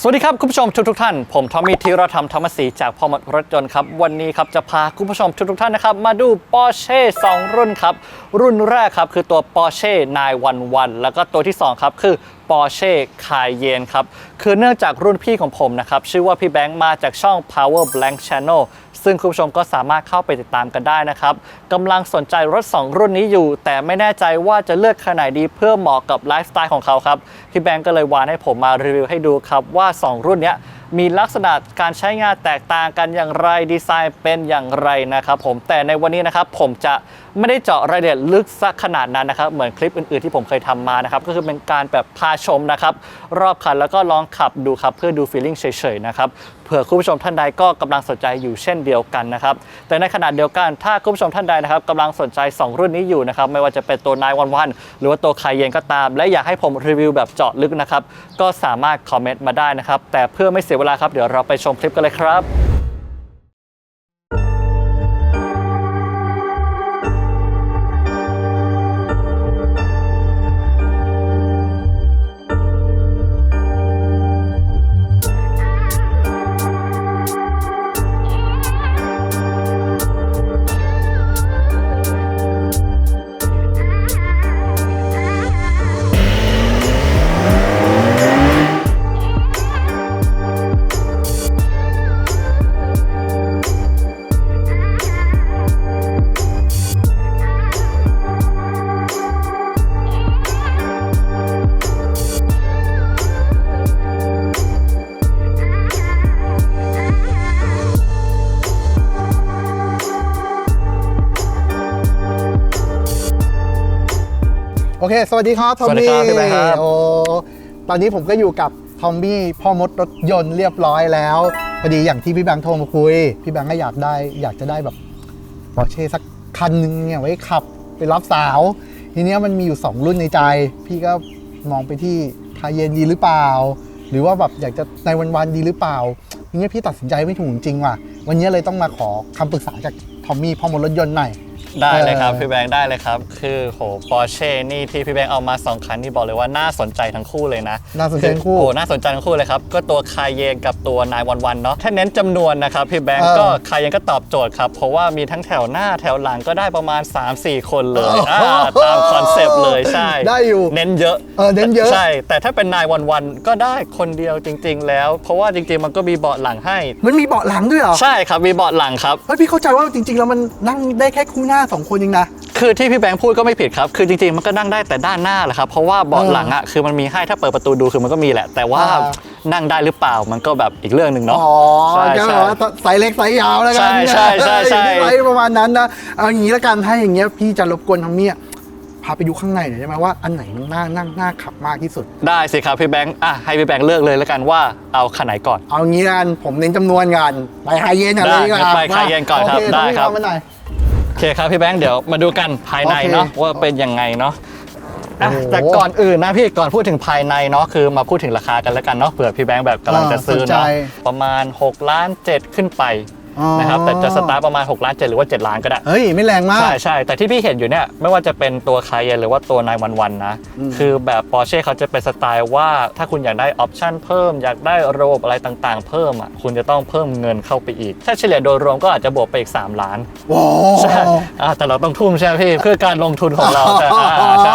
สวัสดีครับ คุณผู้ชมทุกทุกท่าน ผมทอมมี่ธีรธรรมธรรมศรีจากพอมรถยนต์ครับ วันนี้ครับจะพาคุณผู้ชมทุกทุกท่านนะครับ มาดู Porsche 2 รุ่นครับ รุ่นแรกครับ คือตัว Porsche 911 แล้วก็ตัวที่ 2 ครับ คือ Porsche Cayenne ครับ คือเนื่องจากรุ่นพี่ของผมนะครับ ชื่อว่าพี่แบงค์มาจากช่อง Power Blank Channel ซึ่งคุณผู้ชมก็สามารถเข้าไปติดตามกันได้นะครับกำลังสนใจรถ 2 รุ่นนี้อยู่ แต่ไม่แน่ใจว่าจะเลือกคันไหนดีเพื่อเหมาะกับไลฟ์สไตล์ของเขาครับ พี่แบงก์ก็เลยวานให้ผมมารีวิวให้ดูครับว่า 2 รุ่นนี้ มีลักษณะการใช้งานแตกต่างกันอย่างไรดีไซน์เป็นอย่างไรนะครับผมแต่ในวันนี้นะครับผมจะไม่ได้เจาะรายละเอียดลึกสักขนาดนั้นนะครับเหมือนคลิปอื่นๆที่ผมเคยทำมานะครับก็คือเป็นการแบบพาชมนะครับรอบคันแล้วก็ลองขับดูครับเพื่อดูฟีลลิ่งเฉยๆนะครับ เผื่อคุณผู้ชมท่านใดก็กำลังสนใจอยู่เช่นเดียวกันนะครับแต่ในขณะเดียวกันถ้าคุณผู้ชมท่านใดนะครับกำลังสนใจ 2 รุ่นนี้อยู่นะครับไม่ว่าจะเป็นตัวนายวันวันหรือว่าตัวคเยนก็ตาม และอยากให้ผมรีวิวแบบเจาะลึกนะครับก็สามารถคอมเมนต์มาได้นะครับแต่เพื่อไม่เสียเวลาครับเดี๋ยวเราไปชมคลิปกันเลยครับ เค สวัสดีครับทอมสวัสดีมี่ครับพี่แบงค์ครับ โอ้ตอนนี้ผมก็อยู่กับทอมมี่พ่อมดรถยนต์เรียบร้อยแล้วพอดีอย่างที่พี่แบงค์โทรมาคุย พี่แบงค์ก็อยากได้ อยากจะได้แบบปอร์เช่สักคันหนึงเนี่ยไว้ขับไปรับสาว ทีเนี้ยมันมีอยู่ 2 รุ่นในใจ พี่ก็มองไปที่คาเยนดีหรือเปล่า หรือว่าแบบอยากจะในวันๆดีหรือเปล่าทีเนี้ยพี่ตัดสินใจไม่ถูกจริงๆว่ะวันนี้เลยต้องมาขอคำปรึกษาจากทอมมี่พ่อมดรถยนต์หน่อย ได้เลยครับเออพี่แบงค์ได้เลยครับ คือโหปอร์เช่นี่ที่พี่แบงค์เอามา 2 คันที่บอกเลยว่าน่าสนใจทั้งคู่เลยนะน่าสนใจทั้งคู่โอ้น่าสนใจทั้งคู่เลยครับ ก็ตัวคายเยนกับตัวนายวันวันเนาะถ้าเน้นจำนวนนะครับ พี่แบงค์เออก็คายเยนก็ตอบโจทย์ครับ เพราะว่ามีทั้งแถวหน้าแถวหลังก็ได้ประมาณ 3-4 คนเลยอ่าตามคอนเซปต์เลยใช่ได้อยู่เน้นเยอะเออเน้นเยอะใช่ แต่ถ้าเป็นนายวันวันก็ได้คนเดียวจริง ๆ แล้ว เพราะว่าจริงๆมันก็มีเบาะหลังให้ มันมีเบาะหลังด้วยเหรอใช่ครับมีเบาะหลังครับเฮ้ยพี่เข้าใจว่าจริงๆแล้วมันนั่งได้แค่คู่หน้า2คนเองนะ คือที่พี่แบงค์พูดก็ไม่ผิดครับ คือจริงๆมันก็นั่งได้แต่ด้านหน้าแหละครับ เพราะว่าเบาะเออหลังอะคือมันมีให้ถ้าเปิดประตูดูคือมันก็มีแหละ แต่ว่าอ่า นั่งได้หรือเปล่ามันก็แบบอีกเรื่องหนึ่งเนาะ อ๋อใช่ก็ใช่แบบว่าไซส์เล็กไซส์ยาวแล้วกัใช่ใช่ใช่ใช่ ไซส์ประมาณนั้นนะ เอาอย่างนี้แล้วกันถ้าอย่างเงี้ยพี่จะรบกวนทอมมี่อะพาไปดูข้างในหน่อยได้ไหมว่าอันไหนมันน่านั่งน่าขับมากที่สุด ได้สิครับพี่แบงค์อะให้พี่แบงค์เลือกเลยแล้วกันว่าเอาคันไหนก่อน เอางี้ละกันผมเน้นจำนวนกันไปไฮเย็นอะไรได้ดีกว่างั้นไป Cayenne ก่อนครับโเได้ครับ ทอมมี่เอามาหน่อยโอ เคครับพี่แบงค์เดี๋ยวมาดูกันภายในเนาะโอเคว่าเป็นยังไงเนาะอะโอ้โหแต่ก่อนอื่นนะพี่ก่อนพูดถึงภายในเนาะคือมาพูดถึงราคากันแล้วกันเนาะเผื่อพี่แบงค์แบบกำลังจะซื้ออ่าสนใจเนาะประมาณ 6 ล้าน 7 ขึ้นไปอ๋อ นะครับแต่จะสตาร์ทประมาณ6ล้าน7หรือว่า 7 ล้านก็ได้ เฮ้ย ไม่แรงมาก ใช่ใช่แต่ที่พี่เห็นอยู่เนี่ย ไม่ว่าจะเป็นตัวคาเยนหรือว่าตัวนายวันวันนะอืมคือแบบ Porsche เขาจะเป็นสไตล์ว่าถ้าคุณอยากได้ออปชันเพิ่ม อยากได้ระบบอะไรต่างๆ เพิ่มอะคุณจะต้องเพิ่มเงินเข้าไปอีก ถ้าเฉลี่ยโดยรวมก็อาจจะบวกไปอีก 3 ล้านว้าใช่อ่าแต่เราต้องทุ่มใช่ไหมพี่เพื่อการลงทุนของเราใช่อ่าใช่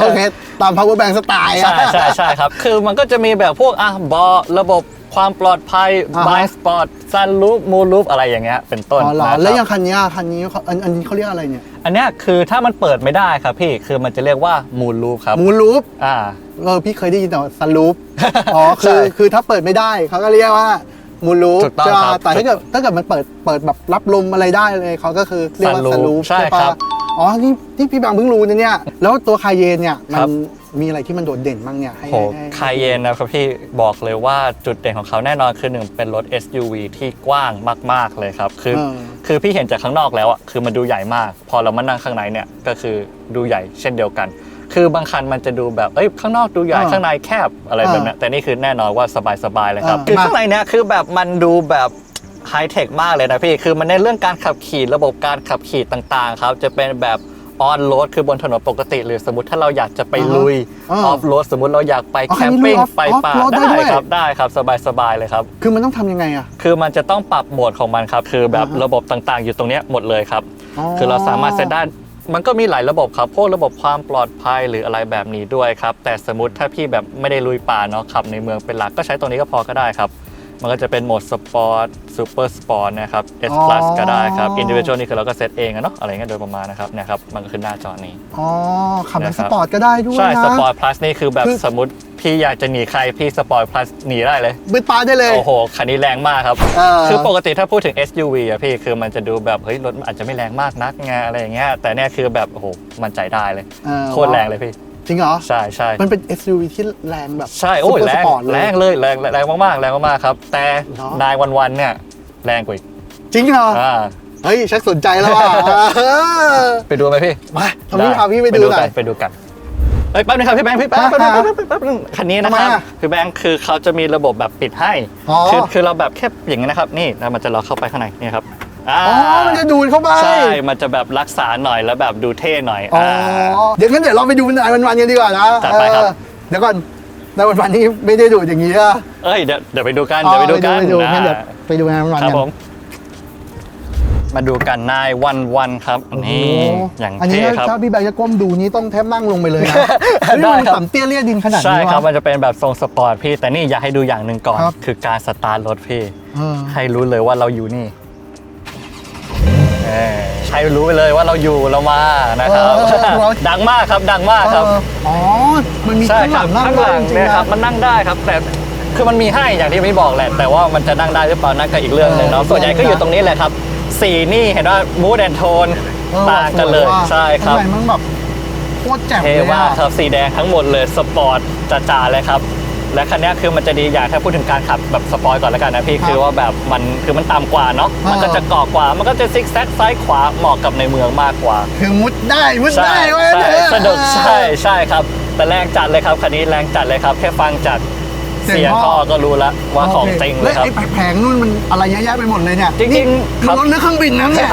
โอเคตาม power bank สไตล์อะใช่ใช่ใช่ครับคือมันก็จะมีแบบพวกอะเบาะระบบ ความปลอดภัยอ่าฮะ บายสปอร์ตซันลูปมูลูปอะไรอย่างเงี้ยเป็นต้นอ๋อเหรอนะครับแล้วอย่างคันเนี้ยคันนี้เขาอันอันนี้เขาเรียกอะไรเนี่ยอันเนี้ยคือถ้ามันเปิดไม่ได้ครับพี่คือมันจะเรียกว่ามูลูปครับมูลูปอ่า เออพี่เคยได้ยินแต่สลูปอ๋อใช่คือคือถ้าเปิดไม่ได้เขาก็เรียกว่ามูลูปถูกต้องใช่ครัปะบแต่ถ้าเกิดถ้าเกิดมันเปิดเปิดแบบรับลมอะไรได้เลยเขาก็คือเรียกว่าส Sunroof ลูปใช่ใช่ปะครับอ๋อนี่ที่พี่บางเพิ่งรู้นะเนี่ยแล้วตัวคาเยนเนี่ยมัครันบ มีอะไรที่มันโดดเด่นบ้างเนี่ยให้โหให้คาเยนนะครับพี่บอกเลยว่าจุดเด่นของเขาแน่นอนคือหนึ่งเป็นรถ SUV ที่กว้างมาก ๆ เลยครับ คือเออคือพี่เห็นจากข้างนอกแล้วอะคือมันดูใหญ่มาก พอเรามานั่งข้างในเนี่ยก็คือดูใหญ่เช่นเดียวกัน คือบางคันมันจะดูแบบเอ้ยข้างนอกดูใหญ่เออข้างในแคบอะไรแบบเนี้ยแต่นี่คือแน่นอนว่าสบายๆเลยครับเออคือมาข้างในเนี่ยคือแบบมันดูแบบไฮเทคมากเลยนะพี่คือมันในเรื่องการขับขี่ระบบการขับขี่ต่างๆครับจะเป็นแบบ ออนโรดคือบนถนนปกติ หรือสมมติถ้าเราอยากจะไปอ่าฮะลุยอ่าออฟโรดสมมติเราอยากไปอ๋อแคคันมนี้ลุยปิ้ง off- ไปป่า off-road ได้ได้ด้วย ครับได้ครับสบายสบายๆเลยครับ คือมันต้องทำยังไงอะ คือมันจะต้องปรับโหมดของมันครับ คือแบบอ่าฮะ ระบบต่างๆ อยู่ตรงเนี้ยหมดเลยครับอ๋อคือเราสามารถเซตได้มันก็มีหลายระบบครับพวกระบบความปลอดภัยหรืออะไรแบบนี้ด้วยครับ แต่สมมติถ้าพี่แบบไม่ได้ลุยป่าเนาะขับในเมืองเป็นหลักก็ใช้ตัวนี้ก็พอก็ได้ครับ มันก็จะเป็นโหมดสปอร์ตซูเปอร์สปอร์ตนะครับ S อ๋อ plus ก็ได้ครับ individual นี่คือเราก็เซตเองอะเนาะอะไรเงี้ยโดยประมาณนะครับเนะครับมันก็ขึ้นหน้าจอนี้ อ๋อขับเป็นนะคสรับปอร์ตก็ได้ด้วยใช่นะสปอร์ต plus นี่คือแบบคือสมมติพี่อยากจะหนีใครพี่สปอร์ต plus หนีได้เลยบึ้ดปาได้เลย โอ้โห คันนี้แรงมากครับเออคือปกติถ้าพูดถึง SUV อะพี่คือมันจะดูแบบ เฮ้ย รถมันอาจจะไม่แรงมากนักไงอะไรอย่างเงี้ยแต่เนี่ยคือแบบโอ้โหมั่นใจได้เลยเออโคตรแรงเลยพี่ จริงเหรอ ใช่ใช่มันเป็น SUV ที่แรงแบบใช่โอ้ยซุปเปแรงสปอร์ตเลยแรงเลยแรงแรงมากๆแรงมากๆครับ แต่เหรอนายวันวันๆเนี่ยแรงกว่าอีก จริงเหรออ่าเฮ้ยชักสนใจแล้วว่ะเออไปดูไหมพี่มาทำพี่พาพี่ไปดูหน่กัอยไปดูกันเอ้ยแป๊บนึงครับพี่แบงค์พี่แบงค์แป๊บนึงอ่าแป๊บนึงแป๊บนึงคันนี้นะคทำไมรับอะพี่แบงค์คือเขาจะมีระบบแบบปิดให้อ๋อคือคือเราแบบแค่อย่างนี้นะครับ นี่แล้วมันจะเราเข้าไปข้างในนี่ครับาอ๋อ มันจะดูดเข้าไปใช่ มันจะแบบรักษาหน่อยแล้วแบบดูเท่หน่อยอ๋ออ่าเดี๋ยวงั้นเดี๋ยวเราไปดูนายวันวันๆกันดีกว่านะจัดไปครับ เออเดี๋ยวก่อนนายวันวันๆนี้ไม่ได้ดูดอย่างนี้อะเอ้ยเดี๋ยวเดี๋ยวไปดูกัน เดี๋ยวไปดูกันไปดูงั้นอ่าเดี๋ยวไปดูนายวันวันคๆรับกันผม มาดูกันนายวันวันครับ นี่โอ้โหอย่างอันนี้เท่ครับ ถ้าพี่แบงค์จะก้มดูนี้ต้องแทบนั่งลงไปเลยนะได้เฮ้ยมันครับ ต่ำเตี้ยเลี่ยดินขนาดใช่นี้วะครับมันจะเป็นแบบทรงสปอร์ตพี่ แต่นี่อยากให้ดูอย่างหนึ่งก่อน ครับ คือการสตาร์ทรถพี่ เออ ให้รู้เลยว่าเราอยู่นี่เออ ให้รู้ไปเลยว่าเราอยู่เรามานะครับดังมากครับดังมากครับ เอออ๋อ มันมีใช่ข้างคหรัลับงนั่งข้างหลังจริงๆเนี่ยนะครับมันนั่งได้ครับ แต่คือมันมีให้อย่างที่พี่บอกแหละ แต่ว่ามันจะนั่งได้หรือเปล่านั่นก็อีกเรื่องหนึ่งเนาะเออส่วนใหญ่ก็อยู่ตรงนี้แหละครับสีนี่เห็นว่า mood and tone เออต่างกันเลยสวว่ะใช่ครับ ข้างในมันแบบโคตรแจ่มเท่เลยมากอะ ครับสีแดงทั้งหมดเลยสปอร์ตจ๋าๆเลยครับ และคันนี้คือมันจะดีอย่างถ้าพูดถึงการขับแบบสปอยก่อนแล้วกันนะพี่ครับคือว่าแบบมันคือมันต่ำกว่าเนาะเออมันก็จะเกาะกว่า มันก็จะซิกแซกซ้ายขวาเหมาะกับในเมืองมากกว่า คือมุดได้มุดใช่ได้เว้ยใช่เออสนุกใช่ใช่ครับ แต่แรงจัดเลยครับคันนี้แรงจัดเลยครับ แค่ฟังจากเสีเสียยงงท่ท่ออก็รู้แล้วว่าของจริงเลยครับแวไอ้แผงนู่นมันอะไรเยอะแยะไปหมดเลยเนี่ยจริงๆนี่ครับรถหรือเครื่องบินนะเนี่ย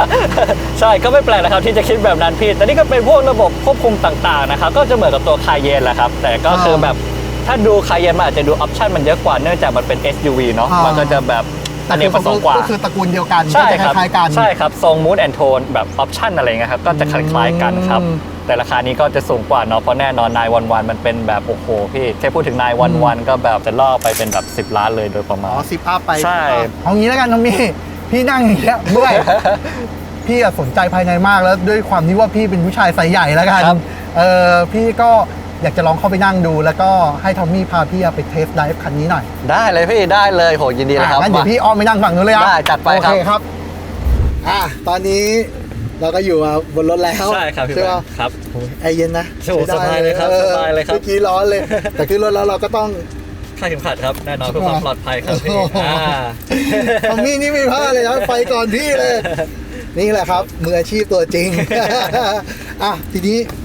ใช่ก็ไม่แปลกนะครับที่จะคิดแบบนั้นพี่แต่นี่ก็เป็นพวกระบบควบคุมต่างๆนะครับก็จะเหมือนกับตัวคาเยนแหละครับ แต่ก็คืออ่าแบบ ถ้าดูคาเยนมันอาจจะดูออปชันมันเยอะกว่าเนื่องจากมันเป็น SUV เนาะอ่ามั มันก็จะแบบอันนี้ประสงค์กว่า ก็คือตระกูลเดียวกันใช่ก็จะครับคล้ายๆกัน ใช่ครับทรงมูดแอนโทนแบบออปชันอะไรเงี้ยครับก็จะคล้ายๆกันครับ อืมแต่ราคานี้ก็จะสูงกว่าเนาะเพราะแน่นอนนายวันวันมันเป็นแบบโอ้โหพี่แค่พูดถึงนายวันวันก็แบบจะล่อไปเป็นแบบ 10 ล้านเลยโดยประมาอ๋ณ อสิบอัพไปใช่ เอางี้แล้วกันน้องมี่พี่นั่งอย่างเงี้ยเมื่อย พี่อะสนใจภายในมากแล้วด้วยความที่ว่าพี่เป็นผู้ชายไซส์ใหญ่แล้วกัน ครับเออพี่ก็ อยากจะลองเข้าไปนั่งดู แล้วก็ให้ทอมมี่พาพี่ไปเทสไดฟ์คันนี้หน่อยได้เลยพี่ได้เลยโหยินดีเลยครับอะงั้นเดี๋ยวมาพี่อ้อมไปนั่งฝั่งนู้นเลยอะได้จัดไปครับโอเคครับอะตอนนี้เราก็อยู่มาบนรถแล้วใช่ครับพี่ใช่แบปะงค์ครับโอ้ยแอร์เย็นนะโอ้โหใช้ได้สบายเลยครับออสบายเลยครับเมื่อกี้ร้อนเลย แต่ขึ้นรถแล้วเราก็ต้องค่าดเข็มขัดครับแน่นอนเพื่อความปลอดภัยครับพี่โอ้โหอ่าทอมมี่นี่ไม่พลาดเลยนะไปก่อนพี่เลย นี่แหละครับมืออาชีพตัวจริงอะทีนี้ท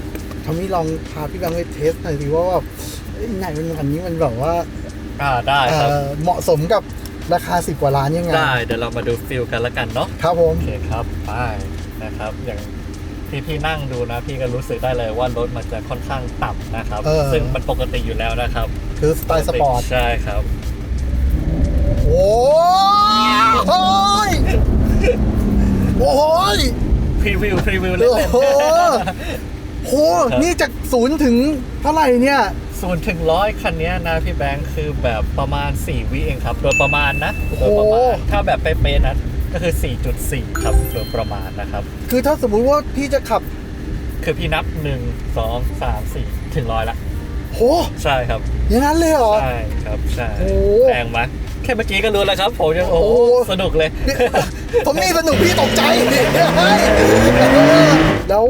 อมมี่ลองพาพี่แบงค์ไปเทสหน่อยสิว่าแบบเอ้ยไหนมันคันนี้มันแบบว่าอ่าได้เอ่ครับอเหมาะสมกับราคาสิบกว่าล้านยังไงได้เดี๋ยวเรามาดูฟิลกันแล้วกันเนาะ ครับผม โอเคครับไปนะครับ อย่างที่พี่นั่งดูนะ พี่ก็รู้สึกได้เลยว่ารถมันจะค่อนข้างต่ำนะครับ เออ ซึ่งมันปกติอยู่แล้วนะครับคือสไตล์สปอร์ต ใช่ครับ โอ้ย โอ้ย พรีวิว พรีวิวเล่โอ้นโห โหนี่จากศูนย์ถึงเท่าไหร่เนี่ยๆศูนย์ถึงร้อยคันเนี้ยนะพี่แบงค์คือแบบประมาณ 4 วิเองครับ โดยประมาณนะโอ้โดโหยประมาณถ้าแบบเป๊ะๆนะก็คือ 4.4 ครับโดยประมาณนะครับ คือถ้าสมมุติว่าพี่จะขับ คือพี่นับ 1 2 3 4 ถึงร้อยละโหใช่ครับอย่างนั้นเลยเหรอ ใช่ครับใช่โอ้แรงไหมแค่เมื่อกี้ก็รู้แล้วครับผมยังโอ้โหโอ้สนุกเลย ผมนี่สนุกพี่ตกใจแล้ว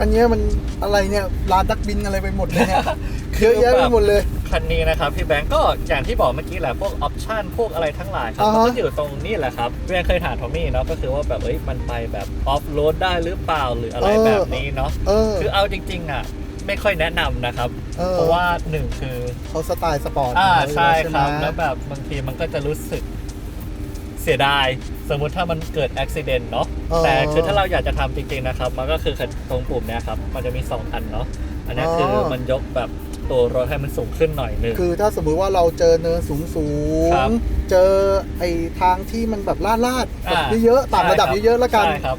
อันเนี้ยมันอะไรเนี่ยลานดักบินอะไรไปหมดเลยเนี่ยเยอะแยะไปหมดเลย คันนี้นะครับพี่แบงก์ก็อย่างที่บอกเมื่อกี้แหละพวกออปชันพวกอะไรทั้งหลายครับอ่ามันฮะก็อยู่ตรงนี้แหละครับพี่แบงค์เคยถามทอมมี่เนาะก็คือว่าแบบเอ้ยมันไปแบบออฟโรดได้หรือเปล่าหรืออะไรแบบนี้เนาะเออคือเอาจริงๆอะไม่ค่อยแนะนำนะครับเออเพราะว่าหนึ่งคือ เขาสไตล์สปอร์ตอ่าของเขาใช่อยู่ครับไหมแล้วแบบบางทีมันก็จะรู้สึก เสียดาย สมมุติถ้ามันเกิดอุบิเหตุเนาะเออ แต่คือถ้าเราอยากจะทำจริงๆนะครับ มันก็คือตรงปุ่มเนี้ยครับ มันจะมี 2 อันเนาะอันเนี้ยคือออมันยกแบบตัวรถให้มันสูงขึ้นหน่อยนึง คือถ้าสมมุติว่าเราเจอเนินสูงสูครังบเจอไอ้ทางที่มันแบบลาดลาดๆอ่า เยอะๆต่างระดับใช่คเยอะๆแล้วกัน ใช่ครับ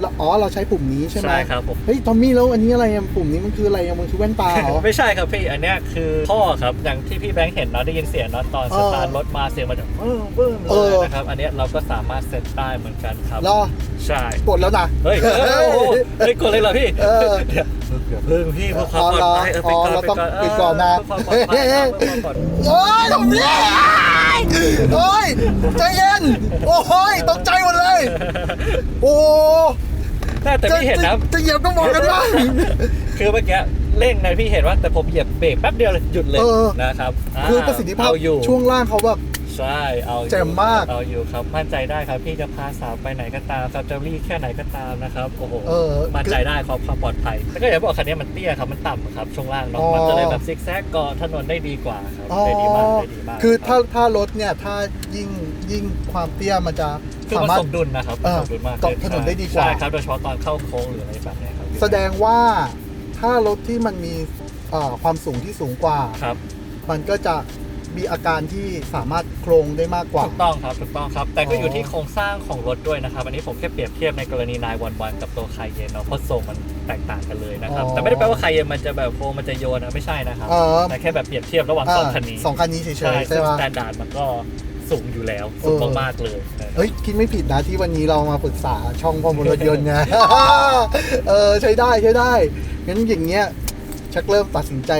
แล้วอ๋อเราใช้ปุ่มนี้ใช่ไหมใช่ครับผม เฮ้ยทอมมี่แล้วอันนี้อะไรอะปุ่มนี้มันคืออะไรอะมันคือแว่นตาเหรอ ไม่ใช่ครับพี่ อันเนี้ยคือท่อครับ อย่างที่พี่แบงค์เห็นเนาะได้ยินเสียงเนาะตอนเอสอตาร์ทรถมาเสียงมันจะเบิ้งเบิ้งเอเลอยนะครับ อันเนี้ยเราก็สามารถเซตได้เหมือนกันครับ รอใช่ กดแล้วนะ เฮ้ยเฮ้ยโอ้โหเฮ้ยกดเลยเหรอพี่เออเดี๋ยวเดี๋ยวเพิ่งพี่เพื่อความปลอดภัยเออไปก่อนอ๋อเราไปต้องก่อนปิดก่อนนะเพื่อความปลอดภัยครับเพื่อความปลอดภัย โอ้ยทอมมี่ โอ้ยใจเย็น โอ้ยตกใจหมดเลย โอ้แต่แต่พี่เห็นนะจะจะเหยียบก็มองกันบ้าง คือเมื่อกี้เร่งนะพี่เห็นว่าแต่ผมเหยียบเบรกแป๊บเดียวเลยหยุดเลยเออ นะครับาคือประสิทธิภาพเอาอยู่ช่วงล่างเขาแบบ ใช่เอาอยู่แจ่มมาก เอาอยู่ครับมั่นใจได้ครับ พี่จะพาสาวไปไหนก็ตามครับจะรีบแค่ไหนก็ตามนะครับโอ้โหเออมั่นใจได้ความความปลอดภัยแล้วก็อย่าบอกคันนี้มันเตี้ยครับมันต่ำครับช่วงล่างเนาะอ๋อมันก็เลยแบบซิกแซกเกาะถนนได้ดีกว่าครับอ๋อได้ดีมากได้ดีมากคือถ้ารับถ้ารถเนี่ยถ้ายิ่งยิ่งความเตี้ยมันจะคือสามันมารถ สมดุลนะครับเออสมดุลมากเกาะถนนได้ดีกว่า ใช่ครับโดยเฉพาะตอนเข้าโค้งหรืออะไรแบบเนี้ยครับแสดงว่าถ้ารถที่มันมีเอ่อความสูงที่สูงกว่า ครับ มันก็จะ มีอาการที่สามารถโครงได้มากกว่า ถูกต้องครับถูกต้องครับ แต่ก็อยู่อ๋อที่โครงสร้างของรถด้วยนะครับ อันนี้ผมแค่เปรียบเทียบในกรณีนายวันวันกับตัวไคเยนเนาะเพราะทรงมันแตกต่างกันเลยนะครับแต่ไม่ได้แปลว่าไคเยนมันจะแบบโครงมันจะโยนนะไม่ใช่นะครับเออ แต่แค่แบบเปรียบเทียบระหว่างสองคันนี้าสองคันนี้เฉยๆใช่ใช่ซึ่งปะ สแตนดาร์ดมันก็สูงอยู่แล้วสูงเออ มากๆเลยนะครับ เฮ้ยคิดไม่ผิดนะที่วันนี้เรามาปรึกษาช่องข้อมูลรถยนต์ไงเออใช้ได้ใช้ได้งั้นอย่างเงี้ยชักเริ่มตัดสินใจ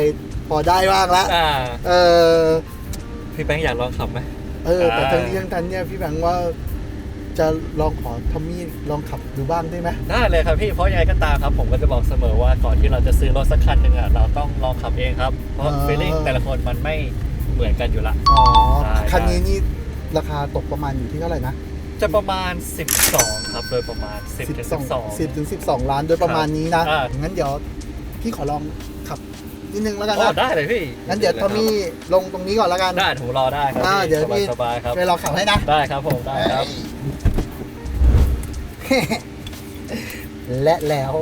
พอได้บ้างละอ่า เออ พี่แบงค์อยากลองขับไหม เออ แต่อ่าทั้งนี้ทั้งนั้นเนี่ยพี่แบงค์ว่าจะลองขอทอมมี่ลองขับดูบ้างได้ไหมได้เลยครับพี่เพราะยังไงก็ตามครับ ผมก็จะบอกเสมอว่าก่อนที่เราจะซื้อรถสักคันหนึ่งอะเราต้องลองขับเองครับ เพราะอ่าฟีลลิ่งแต่ละคนมันไม่เหมือนกันอยู่ละ อ๋อใช่คันนี้นี่ราคาตกประมาณอยู่ที่เท่าไหร่นะจะประมาณ 12 ครับ โดยประมาณ 10ถึง12 10ถึง12 ล้านโดยประมาณนี้นะอ่างั้นเดี๋ยวพี่ขอลองขับ นิดนึงแล้วกันอ๋อนะได้เลยพี่งั้นเดี๋ยวทอมมี่ลงตรงนี้ก่อนแล้วกัน ได้ผมรอได้ครับอ่าพี่เดี๋ยวพี่ สบายๆครับไปลองขับให้นะ ได้ครับผมได้ครับ และแล้ว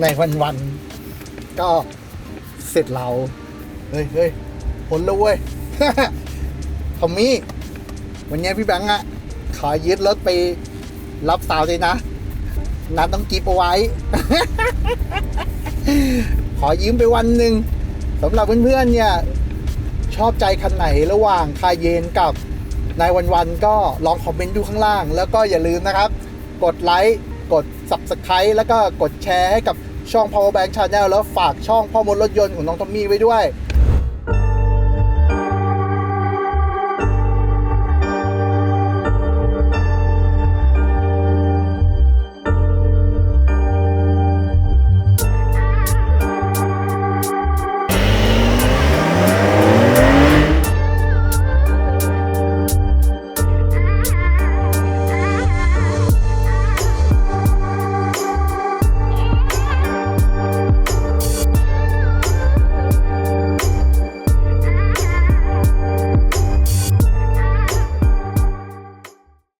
ในวันวันๆก็เสร็จเรา เฮ้ยเฮ้ยผลแล้วเว้ย ทอมมี่ วันนี้พี่แบงค์อะขอยึดรถไปรับสาวเลยนะ นัดต้องกิฟเอาไว้ข อยืมไปวันหนึ่งสำหรับเพื่อนๆเนี่ยชอบใจคันไหนระหว่างคาเยนกับนายวันวันๆก็ลองคอมเมนต์ดูข้างล่าง แล้วก็อย่าลืมนะครับ กดไลค์กด Subscribe แล้วก็กดแชร์ให้กับช่อง Power Bank Channel แล้วฝากช่องพ่อมดรถยนต์ของน้องทอมมี่ไว้ด้วย